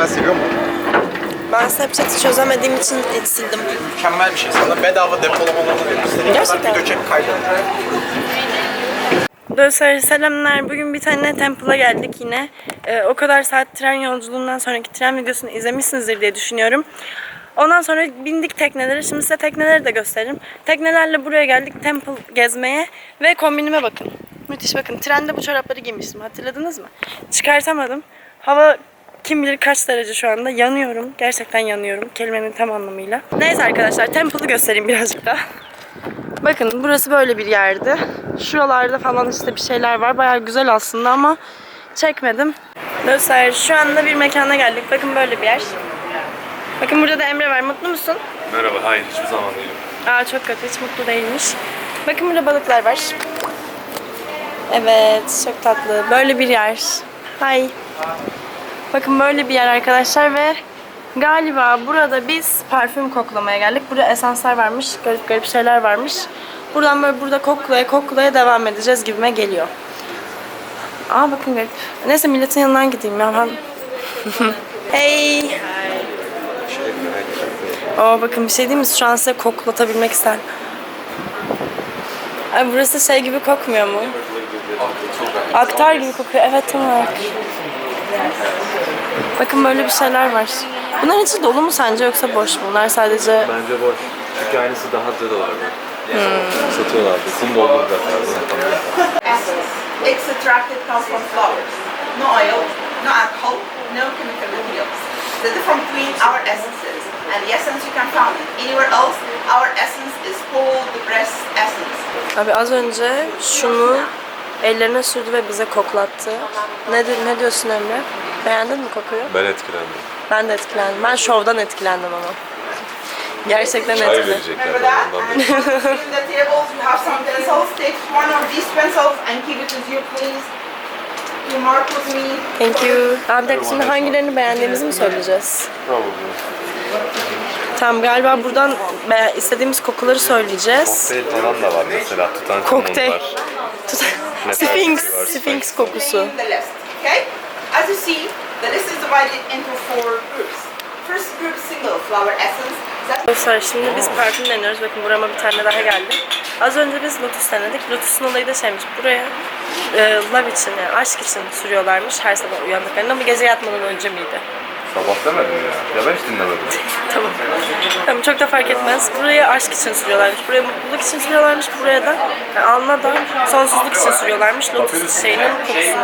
Ben seviyorum bunu. Ben Snapchat'i çözemediğim için sildim. Mükemmel bir şey. Sana bedava depolamalarını veriyor. İstediğin kadar Gerçekten. video çek kaydet. Dostlar selamlar. Bugün bir tane Temple'a geldik yine. Ee, o kadar saat tren yolculuğundan sonraki tren videosunu izlemişsinizdir diye düşünüyorum. Ondan sonra bindik teknelere. Şimdi size tekneleri de gösteririm. Teknelerle buraya geldik Temple gezmeye ve kombinime bakın. Müthiş bakın. Trende bu çorapları giymiştim. Hatırladınız mı? Çıkartamadım. Hava kim bilir kaç derece şu anda. Yanıyorum. Gerçekten yanıyorum. Kelimenin tam anlamıyla. Neyse arkadaşlar Temple'ı göstereyim birazcık daha. Bakın burası böyle bir yerdi. Şuralarda falan işte bir şeyler var. Bayağı güzel aslında ama çekmedim. Dostlar şu anda bir mekana geldik. Bakın böyle bir yer. Bakın burada da Emre var. Mutlu musun? Merhaba, hayır hiçbir zaman değilim. Aa çok kötü. Hiç mutlu değilmiş. Bakın burada balıklar var. Evet. Çok tatlı. Böyle bir yer. Hay. Bakın böyle bir yer arkadaşlar ve galiba burada biz parfüm koklamaya geldik. Burada esanslar varmış. Garip garip şeyler varmış. Buradan böyle burada koklaya koklaya devam edeceğiz gibime geliyor. Aa bakın garip. Neyse milletin yanından gideyim ya ben. hey. Aa bakın bir şey değil mi? Şu an size koklatabilmek isterim. Ay burası şey gibi kokmuyor mu? Aktar gibi kokuyor. Evet tam olarak. Bakın böyle bir şeyler var. Bunların içi dolu mu sence yoksa boş mu? Bunlar sadece... Bence boş. Çünkü aynısı daha da dolardı. Satıyorlardı. Kum doldu zaten. essence. Extracted comes from flowers. No oil, no alcohol, no chemical materials. The difference between our essences and the essence you can find anywhere else, our essence is called the breast essence. Abi az önce şunu ellerine sürdü ve bize koklattı. Ne, ne diyorsun Emre? Beğendin mi kokuyu? Ben etkilendim. Ben de etkilendim. Ben şovdan etkilendim ama. Gerçekten Çay verecekler bana ondan me. Thank you. Abi bir dakika şimdi hangilerini beğendiğimizi mi söyleyeceğiz? Probably. Tamam galiba buradan be- istediğimiz kokuları söyleyeceğiz. Kokteyl falan da var mesela. Tutan Kokteyl. var. Ne Sphinx? Sphinx kokusu. in the list. Okay? As you see, the list is divided into four groups. First group, single flower essence. Dostlar şimdi biz parfüm deniyoruz. Bakın burama bir tane daha geldi. Az önce biz Lotus denedik. Lotus'un olayı da şeymiş. Buraya e, love için yani aşk için sürüyorlarmış her sabah uyandıklarında ama gece yatmadan önce miydi? Sabah demedim ya. Ya ben hiç dinlemedim. Tamam. Tamam çok da fark etmez. Buraya aşk için sürüyorlarmış. Buraya mutluluk için sürüyorlarmış. Buraya da yani alnına da sonsuzluk için sürüyorlarmış. Lotus şeyinin kokusunu.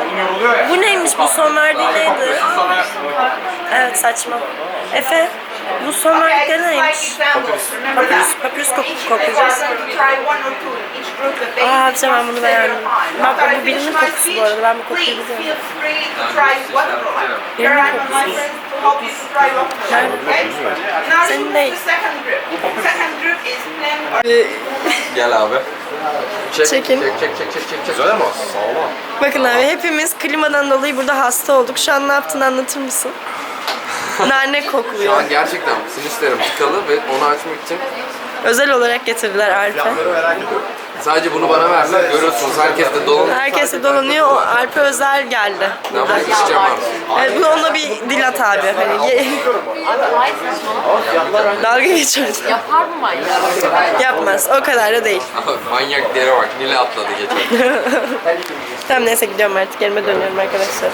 Bu neymiş? Bu son verdiği neydi? Evet saçma. Efe bu son Okay, verdikleri just like neymiş? Papyrus, papyrus koku Each koklayacağız. group, you try one or two in each group. The basic Aa bir ben bunu beğendim. Bak bu birinin my kokusu bu arada. Ben bu kokuyu biliyorum. Birinin kokusu. Senin değil. to the second group. Second group is plain or Gel abi. Çek, Çekin. Çek çek çek çek çek. çek. Güzel ama sağlam. Bakın abi hepimiz klimadan dolayı burada hasta olduk. Şu an ne yaptığını anlatır mısın? Nane Şu kokluyor. an gerçekten sinüslerim tıkalı ve onu açmak için Özel olarak getirdiler Alp'e. Merak ediyorum. sadece bunu bana verdiler. Görüyorsunuz herkes de dolun. Herkes de dolanıyor. O Alp'e özel geldi. Ben bunu içeceğim abi. Evet, bunu ona bir dil at abi. Hani ye- Dalga geçiyoruz. Yapar mı manyak? Yapmaz. O kadar da değil. Abi Manyak dere bak. Nile atladı geçen. Tamam neyse gidiyorum artık. Yerime dönüyorum arkadaşlar.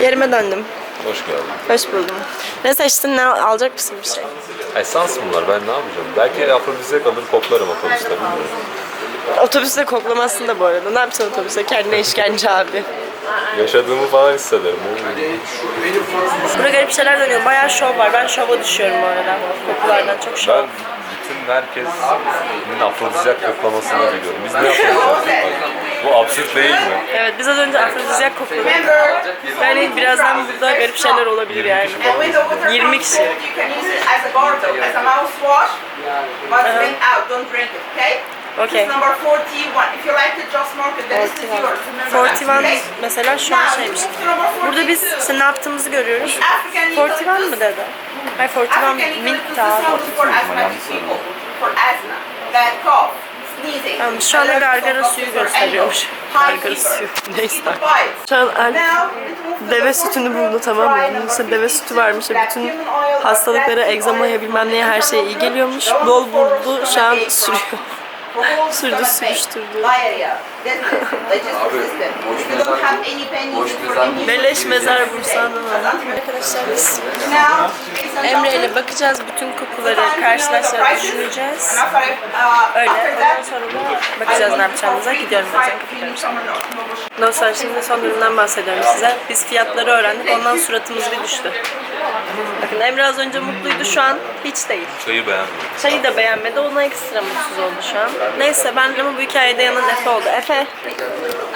Yerime döndüm. Hoş geldin. Hoş buldum. Ne seçtin? Ne alacak mısın bir şey? Esans bunlar. Ben ne yapacağım? Belki afrodizyak alır koklarım otobüste. Bilmiyorum. Otobüste koklamazsın da bu arada. Ne yapacaksın otobüste? Kendine işkence abi. Yaşadığımı falan hissederim. Burada garip şeyler dönüyor. Bayağı şov var. Ben şova düşüyorum bu arada. Kokulardan çok şov. Ben bütün herkesin afrodizyak koklamasını biliyorum. Biz ne afrodizyak koklarız? Bu absürt değil mi? Evet biz az önce afrodizyak kokladık. Yani birazdan burada garip şeyler olabilir yani. and when the water 20 comes kişi. it, okay? Okay. This is number 41. If you like is yours. That, 41 mesela şu an şeymiş. Burada biz 42. işte ne yaptığımızı görüyoruz. African 41 mı dedi? Hayır 41 African mint daha. is for asthma, bad cough. Tamam, şu anda gargara suyu gösteriyormuş. Gargara suyu. Neyse. Şu an Alp deve sütünü buldu tamam mı? Bunun içinde deve sütü varmış bütün hastalıklara, egzamaya bilmem neye her şeye iyi geliyormuş. Bol buldu şu an sürüyor. Sürdü, sürüştürdü. Beleş mezar Bursa'dan aldım. Arkadaşlar biz Emre ile bakacağız. Bütün kokuları karşılaştırarak düşüneceğiz. Öyle. Ondan sonra da bakacağız ne yapacağımıza. Gidiyorum şimdi. Dostlar şimdi son durumdan bahsediyorum size. Biz fiyatları öğrendik. Ondan suratımız bir düştü. Bakın Emre az önce mutluydu. Şu an hiç değil. Çayı beğenmedim. Çayı da beğenmedi. Ona ekstra mutsuz oldu şu an. Neyse ben ama bu hikayede yanın Efe oldu. Efe.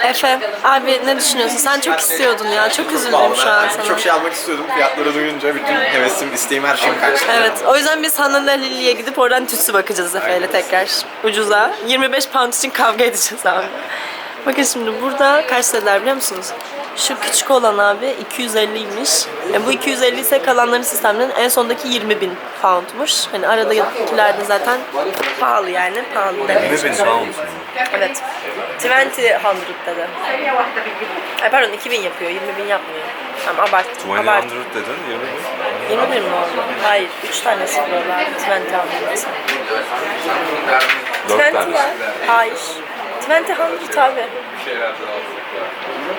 Efe. Abi ne düşünüyorsun? Sen çok istiyordun ya. Çok üzüldüm şu an sana. Çok şey almak istiyordum. Fiyatları duyunca bütün hevesim, isteğim, her şeyim kaçtı. Evet, o yüzden biz Hanım Lili'ye gidip oradan tütsü bakacağız Efe'yle tekrar. Ucuza. 25 pound için kavga edeceğiz abi. Bakın şimdi burada kaç dediler biliyor musunuz? Şu küçük olan abi 250'ymiş. E bu 250 ise kalanların sisteminin en sondaki 20 bin poundmuş. Hani aradakiler de zaten pahalı yani. Pahalı demek. Ne beni sağ olsun. Evet. 20 hundred dedi. Ay pardon 2000 yapıyor, 20 bin yapmıyor. Tamam abarttım. 20 Abarttım. dedin 20 bin. 21 mi oldu? Hayır, 3 tane sıfır var. 20 hundred. 4 20 tane. Hayır. 20 hundred abi.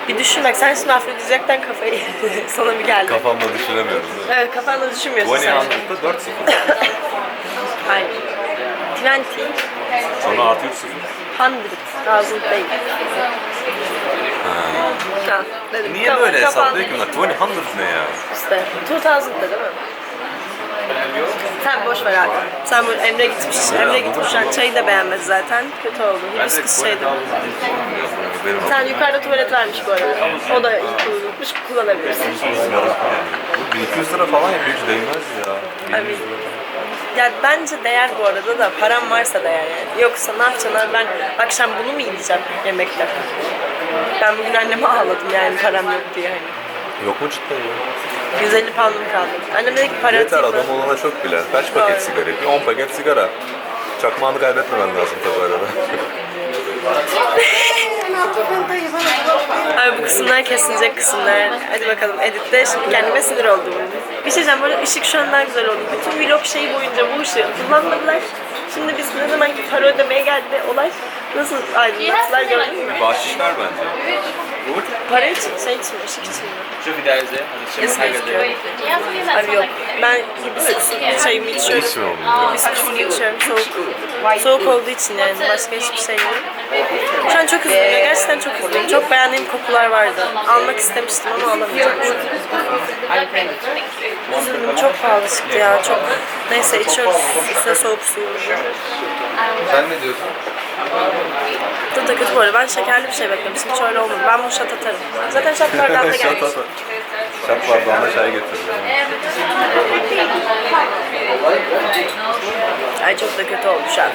Bir düşün bak sen şimdi afrodizyaktan kafayı sana bir geldi. Değil mi? Evet kafanda düşünmüyorsun 20 sen. hundred'da 4 0. Hayır. 20 Sonra artı 3 0. hundred. Thousand değil. Ha, dedim. Niye Tamam, böyle hesaplıyor ki bunlar? 20 hundred ne ya? İşte 2000'da değil mi? Sen boş ver abi. Sen bu Emre gitmiş. Emre gitmiş an çayı da beğenmedi zaten. Kötü oldu. Hibiskus çayı da. Sen yukarıda tuvalet varmış bu arada. O da kullanılmış. Kullanabilirsin. Bu 1200 lira falan yapıyor hiç değmez ya. Abi, ya bence değer bu arada da param varsa değer yani. Yoksa ne yapacaksın ben akşam bunu mu yiyeceğim yemekte? Ben bugün anneme ağladım yani param yok diye hani. Yok mu cidden ya? 150 poundum kaldı. Annem dedi ki para Yeter atayım mı? adam olana çok bile. Kaç paket Doğru. sigara yapıyor? 10 paket sigara. Çakmağını kaybetmemen lazım tabii arada. Abi bu kısımlar kesilecek kısımlar. Hadi bakalım editte. Şimdi kendime sinir oldum. Bir şey diyeceğim böyle ışık şu an daha güzel oldu. Bütün vlog şeyi boyunca bu ışığı kullanmadılar. Şimdi biz ne zaman ki para ödemeye geldi olay nasıl aydınlattılar gördün mü? Bahşişler bence. Para için, şey için, ışık için mi? Yazık gözüküyor. Ja, vielen Abi yok. Ben hibiskus çayımı içiyorum. Hiç mi olmuyor? Hibiskusumu içiyorum soğuk. Soğuk olduğu için yani başka hiçbir şey yok. Şu an çok üzüldüm. Gerçekten çok üzüldüm. Çok beğendiğim kokular vardı. Almak istemiştim ama alamayacağım. Üzüldüm. Çok pahalı çıktı ya. Çok. Neyse içiyoruz. Üstüne soğuk suyu. Sen ne diyorsun? Tadı da kötü bu arada. Ben şekerli bir şey beklemiştim. Hiç öyle olmadı. Ben bunu şat atarım. Zaten şat bardağında Şat gelmiş. at. Şat bardağına çay getirdim. Ay çok da kötü oldu şu an.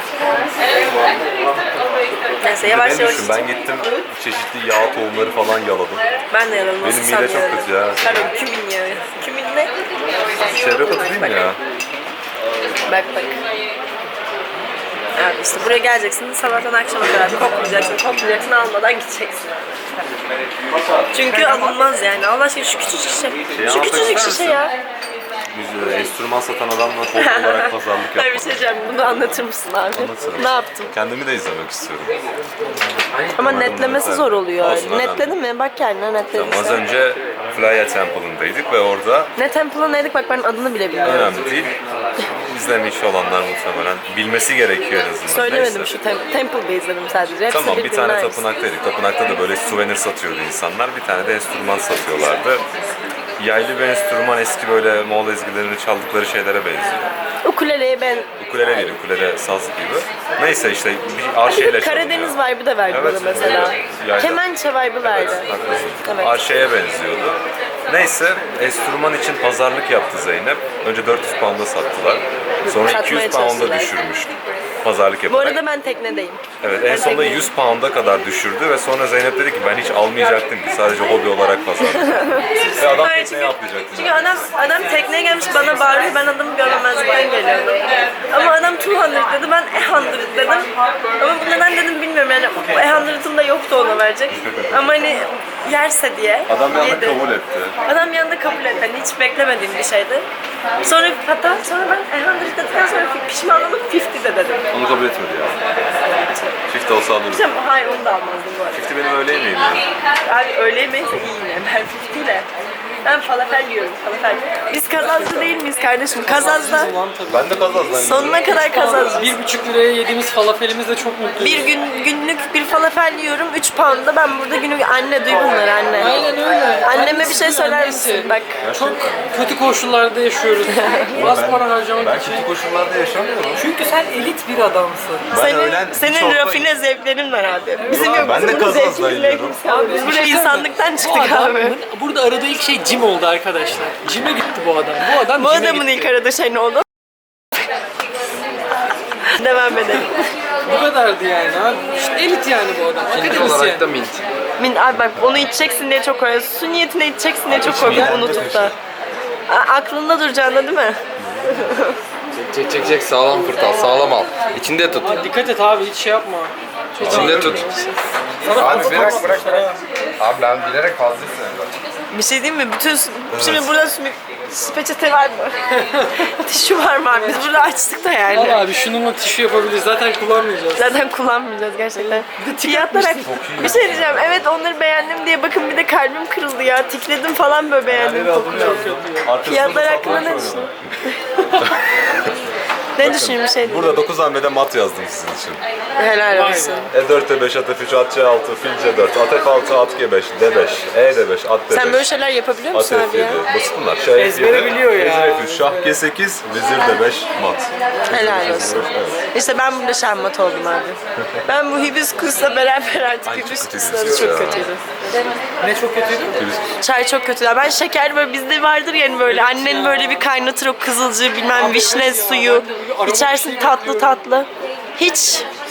Neyse yavaş yavaş düşün ben gittim çeşitli yağ tohumları falan yaladım. Ben de yalan Benim mide çok kötü ya. Pardon kümin yağı. Kümin ne? Şerbet mi ya? Bak bak. Abi işte buraya geleceksin sabahtan akşama kadar koklayacaksın, koklayacaksın almadan gideceksin. Çünkü alınmaz yani. Allah aşkına şu küçücük şişe. Şeyi Şu anlatmak küçücük ister şişe misin? ya. Biz e, enstrüman satan adamla toplu olarak pazarlık Hayır bir yapmadık. şey diyeceğim. Bunu anlatır mısın abi? Anlatırım. Ne yaptın? Kendimi de izlemek istiyorum. Ama Umarım netlemesi zor oluyor. Olsun, önemli. Netledin mi? Bak kendine netledin. Az önce Flya Temple'ındaydık ve orada Ne Temple'ındaydık bak ben adını bile bilmiyorum. önemli değil. İzlemiş olanlar muhtemelen bilmesi gerekiyor en azından. Söylemedim Neyse. şu tem- Temple'da izledim sadece. Hepsi Tamam bir tane ait. tapınaktaydık. Tapınakta da böyle souvenir satıyordu insanlar. Bir tane de enstrüman satıyorlardı. Yaylı bir enstrüman eski böyle Moğol ezgilerini çaldıkları şeylere benziyor. Ukuleleyi ben... Ukulele değil, ukulele saz gibi. Neyse işte bir arşeyle Bir çalınıyor. Karadeniz vibe'ı da verdi bana mesela. evet. Yayla. Kemençe vibe'ı verdi. Haklısın. Evet. Arşeye benziyordu. Neyse enstrüman için pazarlık yaptı Zeynep. Önce 400 pound'a sattılar. Sonra Satmaya 200 pound'a çalıştılar. düşürmüş. Pazarlık Bu yaparak. arada ben teknedeyim. Evet en sonunda 100 pound'a kadar düşürdü ve sonra Zeynep dedi ki ben hiç almayacaktım ki sadece hobi olarak pazarlık. ve adam Hayır, tekneye atlayacaktı. Çünkü adam adam tekneye gelmiş bana bağırıyor ben adamı görmemezlikten geliyordum. Ama adam 200 dedi ben e dedim. Ama bu neden dedim bilmiyorum yani e da yoktu ona verecek. Ama hani yerse diye Adam anda yedi. kabul etti. Adam anda kabul etti. Hani hiç beklemediğim bir şeydi. Sonra hatta sonra ben e dedikten sonra pişman olup 50 de dedim. Onu kabul etmedi ya. Çift olsa alırız. Diyeceğim, hayır onu da almazdım bu arada. Çifti benim öyle miydi? Abi öyle yemeyse iyi yine. Ben 50 ile. Ben falafel yiyorum falafel. Biz kazazlı değil miyiz kardeşim? Kazazda Ben de kazazdan sonuna kadar kazazlı. Bir buçuk liraya yediğimiz falafelimizle çok mutluyuz. Bir gün günlük bir falafel yiyorum 3 pound'a ben burada günlük anne duy bunları anne. Aynen öyle. Anneme bir şey söyler annesi. misin? Bak Çok kötü koşullarda yaşıyoruz. Az para harcamak Ben için. kötü koşullarda yaşamıyorum. Çünkü sen elit bir adamsın. senin, öğlen hiç senin olmayı- rafine zevklerin var abi. Bizim yok. Ben de bizim zevkimiz, yiyorum. Biz Bir buraya şey insanlıktan Bu çıktık adamın abi. Burada aradığı ilk şey Jim oldu arkadaşlar. Jim'e gitti bu adam. Bu adam Bu Jim'e adamın gitti. ilk aradığı şey ne oldu? Devam edelim. Bu kadardı yani abi. İşte elit yani bu adam. İkinci Akademisyen. olarak da mint. Min, abi bak onu içeceksin diye çok koyuyor. Su niyetine içeceksin diye çok koyuyor unutup da. A- aklında duracağını değil mi? Çek çek çek sağlam fırtal sağlam al. İçinde tut. Abi dikkat et abi hiç şey yapma. İçinde tut. Abi bırak bırak bırak. Abi ben bilerek fazla istedim. Bir şey diyeyim mi? Bütün şimdi burada peçete var mı? Tişü var mı abi? Biz burada açtık da yani. Al abi şununla tişü yapabiliriz. Zaten kullanmayacağız. Zaten kullanmayacağız gerçekten. Fiyatlar hak- Bir şey diyeceğim. Evet onları beğendim diye bakın bir de kalbim kırıldı ya. Tikledim falan böyle beğendim kokuyor. Fiyatlar hakkında ne düşünüyorsun? ne düşünüyorsun bir şey değil. Burada 9 hamlede mat yazdım sizin için. Helal olsun. E4, E5, At3, At6, Fil C4, At6, At G5, D5, E5, At D5. Sen böyle şeyler yapabiliyor musun At abi ya? F7. Basit bunlar. Şah F7, Ezbere biliyor ya. Vezir F3, Şah G8, Vezir D5, mat. Helal olsun. İşte ben burada şahmat oldum abi. Ben bu hibiskusla beraber artık hibiskusları kötüydü çok kötüydü. Ne çok kötüydü? Çay çok kötü. Ben şeker böyle bizde vardır yani böyle annen böyle bir kaynatır o kızılcı bilmem vişne suyu. İçersin tatlı tatlı. Hiç.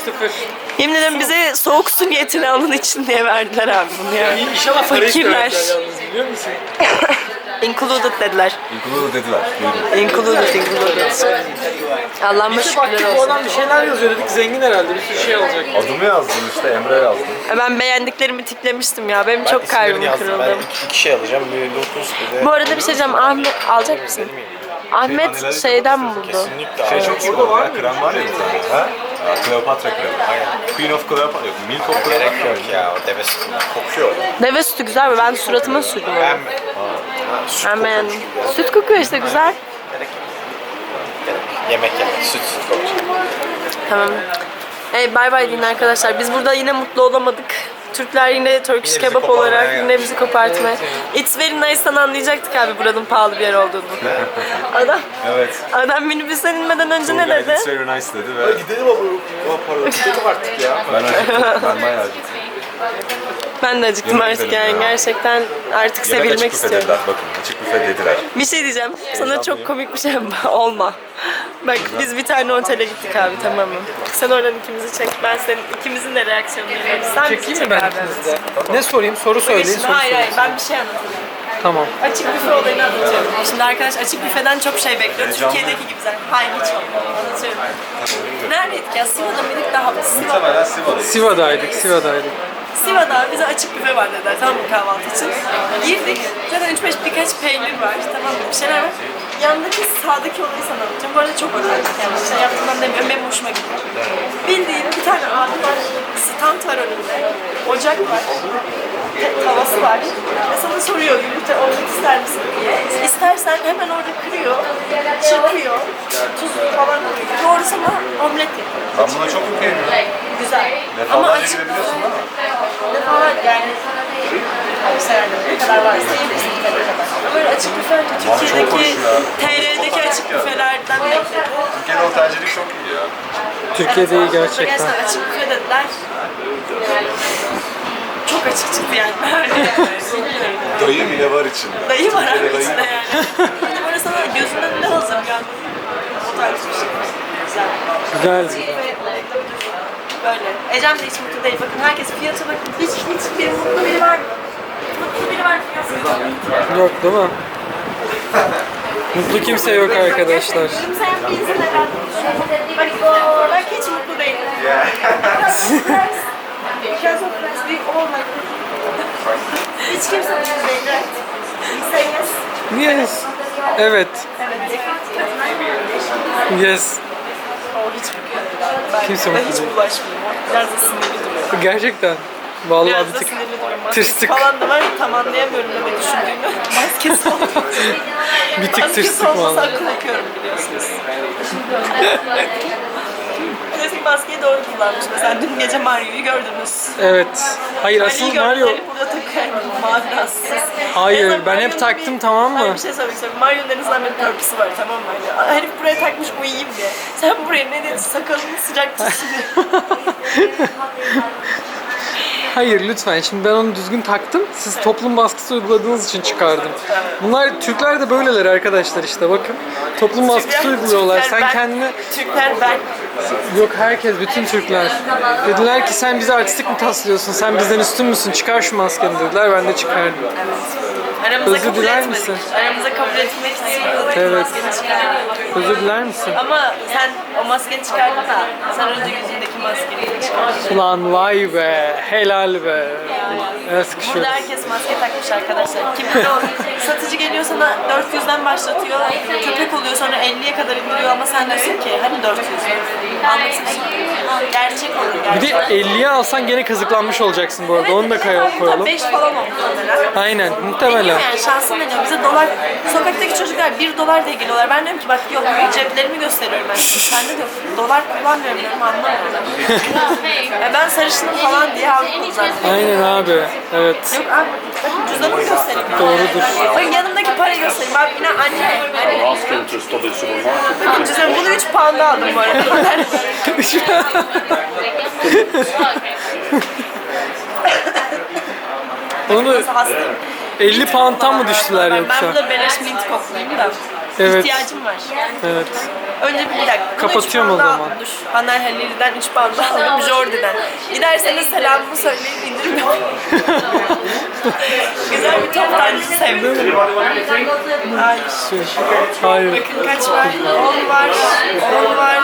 Sıfır. Yemin ederim bize soğuk su niyetine alın için diye verdiler abi bunu ya. İnşallah parayı Fakirler. yalnız biliyor musun? Included dediler. İlkulu dediler. Buyurun. Included, included. Allah'ıma İşte baktık şükürler bu olsun. adam bir şeyler yazıyor dedik zengin herhalde bir sürü şey alacak. Adımı yazdım işte Emre yazdım. Ben beğendiklerimi tiklemiştim ya. Benim çok kalbim kırıldı. Ben iki, iki şey alacağım. Bir lotus bir de... Bu arada bir şey diyeceğim. Ahmet alacak mısın? Ahmet şeyden mi buldu? Kesinlikle. Şey çok iyi oldu ya. Krem var ya bir tane. Ha? Ya, Kleopatra kremi. Aynen. Queen of Kleopatra. Yok, Milk of Gerek Kleopatra. yok ya. O deve sütü kokuyor. Deve sütü güzel mi? Ben suratıma sürdüm onu. Ben Ha, süt Ben kokuyor. beğendim. Süt kokuyor işte güzel. Yemek yemek. Süt süt kokacak. Tamam. Hey bay bay deyin arkadaşlar. Biz burada yine mutlu olamadık. Türkler yine Turkish bizi kebap olarak yine bizi kopartmaya. It's very nice'tan anlayacaktık abi buranın pahalı bir yer olduğunu. adam Evet. adam minibüsten inmeden önce ne dedi? It's very nice dedi ve Gidelim ama o para. Gidelim artık ya. ben acıktım. Ben bayağı acıktım. Ben de acıktım Yemek artık yani ya. gerçekten artık Yemek sevilmek açık büfe istiyorum. dediler. Bakın açık büfe dediler. Bir şey diyeceğim. Sana çok komik bir şey olma. Bak biz bir tane otele gittik abi tamam mı? Sen oradan ikimizi çek. Ben senin ikimizin de reaksiyonunu yapayım. Sen bizi Çekeyim çek mi ben abi. ikinizi de? Ne sorayım? Soru söyleyin. Şimdi Soru hayır hayır söyleyin. ben bir şey anlatayım. Tamam. Açık büfe olayını anlatıyorum. Şimdi arkadaş açık büfeden çok şey bekliyor. Türkiye'deki gibi zaten. Hayır hiç olmadı. Anlatıyorum. Neredeydik ya? Siva'da mıydık daha? Siva. Muhtemelen Siva'dayız. Siva'daydık, Siva'daydık. Siva'da bize açık büfe var dediler tamam mı kahvaltı için. Girdik. Zaten 3-5 birkaç peynir var tamam mı bir şeyler var. Yandaki sağdaki olayı sana anlatacağım. Bu arada çok otantik yani. Şey yaptığımdan demiyorum. Benim hoşuma gidiyor. Bildiğin bir tane abi var. Stand var önünde. Ocak var. Tavası var. Ve sana soruyor yumurta olmak ister misin diye. İstersen hemen orada kırıyor. Çırpıyor. Tuz falan koyuyor. Doğru sana omlet yapıyor. Ben buna çok okeyim. Güzel. Ama Defalarca açık gidebiliyorsun değil mi? Defalar yani Aksaray'da ne kadar varsa. Açık büfe çok Türkiye'deki, ya. TR'deki açık büfelerden bekledim. Türkiye'de otelcilik çok iyi ya. Türkiye'de iyi gerçekten. gerçekten açık büfe dediler. çok açık çıktı yani. Dayı bile var içinde. Dayı var abi içinde yani. Hani böyle sana gözünün önünde hazır yani. O tarz bir şey. Güzel. Güzel. Böyle. Ecem de hiç mutlu değil. Bakın herkes fiyata bakın. Hiç hiç bir mutlu biri var mı? Mutlu biri var mı? Fiyatı. Yok değil mi? Mutlu kimse yok arkadaşlar. Bak, hiç mutlu değil. Because of friends, we all like Hiç kimse mutlu değil. Say yes. Yes. Evet. Yes. Hiç mutlu değil. Kimse mutlu hiç değil. bulaşmıyorum. Biraz da sinirli duruyor. Gerçekten. Vallahi Biraz bir da tık sinirli. Maskesi falan da var. Tam anlayamıyorum ne düşündüğümü. Maskesi olmasa. Bir tık Maskesi tırstık olmasa vallahi. akıl okuyorum biliyorsunuz. Klasik maskeyi doğru kullanmış. Mesela dün gece Mario'yu gördünüz. Evet. Hayır asıl Mario... gördüğünleri burada takıyorum. Mavi rahatsız. Hayır azından ben hep Mario'nun taktım tamam Hayır mı? bir şey söylemek istiyorum. Mario'nun en azından bir purpose'u var tamam mı? Hani herif buraya takmış uyuyayım diye. Sen buraya ne dedin? Sakalını sıcak tutsun diye. Hayır lütfen. Şimdi ben onu düzgün taktım. Siz toplum baskısı uyguladığınız için çıkardım. Bunlar Türkler de böyleler arkadaşlar işte bakın. Toplum baskısı uyguluyorlar. Sen ben- kendini Türkler ben. Yok herkes, bütün Türkler. Dediler ki sen bize artistik mi taslıyorsun? Sen bizden üstün müsün? Çıkar şu maskeni dediler. Ben de çıkardım. Aramıza Özür kabul diler etmedik. misin? Aramıza kabul etmek için Evet. maskeni çıkardık. Özür diler misin? Ama sen o maskeni çıkardın da sen önce yüzündeki çıkardın. Ulan vay be, helal be. Evet sıkışıyoruz. Burada herkes maske takmış arkadaşlar. Kim bilir satıcı geliyor sana 400'den başlatıyor, köpek oluyor sonra 50'ye kadar indiriyor ama sen diyorsun ki hani 400 anlatıyorsun. Gerçek olur Bir gerçek. de 50'ye alsan gene kazıklanmış olacaksın bu arada. Onu da kaya- koyalım. 5 falan oldu muhtemelen. Aynen, muhtemelen. yani şansım deniyor. Bize dolar, sokaktaki çocuklar 1 dolar diye geliyorlar. Ben diyorum ki bak yok ceplerimi gösteriyorum ben. Sen de diyor dolar kullanmıyorum diyorum anlamıyorlar. Ya ben sarışınım falan diye kullanıyorum. Aynen abi. Evet. Yok abi cüzdanımı göstereyim. Doğrudur. Bakın yanımdaki parayı göstereyim. Abi yine anne. anne. Bakın cüzdanım bunu 3 pound'a aldım bu arada. Onu Nasıl hastayım. 50 pound'tan mı düştüler Ben, ben yoksa? burada beleş mint koklayayım da. Evet. İhtiyacım var. Evet. Önce bir dakika. Kapatıyorum o zaman. Dur. Haner Halil'den 3 pound aldım. Jordi'den. Giderseniz selamımı söyleyin indirim yok. Güzel bir toptancı sevdim. Hayır. Hayır. Bakın kaç var? 10 var. 10 var.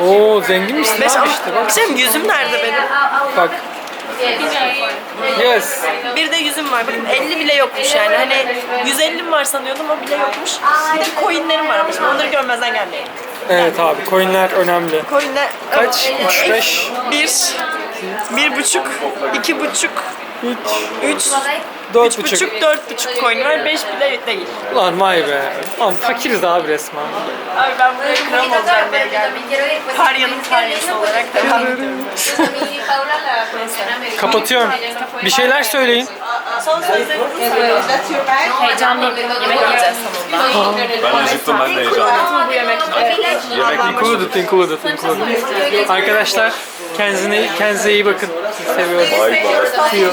Oo zengin misin 5 abi ama işte bak. şey? Yüzüm nerede benim? Bak. Yes. Bir de yüzüm var. Bakın 50 bile yokmuş yani. Hani 150 mi var sanıyordum o bile yokmuş. Bir de coinlerim var ama şimdi onları görmezden gelmeyin. Evet abi coinler önemli. Coinler... Kaç? 3, 5, Bir, bir buçuk, iki buçuk, 3, üç, 4 üç buçuk. buçuk, dört buçuk coin var. Beş bile değil. Ulan vay be. Lan fakiriz abi resmen. Abi ben buraya kram olacağım diye geldim. Parya'nın paryası olarak devam ediyorum. Kapatıyorum. Bir şeyler söyleyin. Son sözlerinizi. Heyecanlıyım. Yemek yiyeceğiz sonunda. Ben acıktım ben de heyecanlıyım. Bu yemek. Yemek Included, included, included. Arkadaşlar kendinize, kendinize iyi bakın. Sizi seviyorum. Bye bye. See you.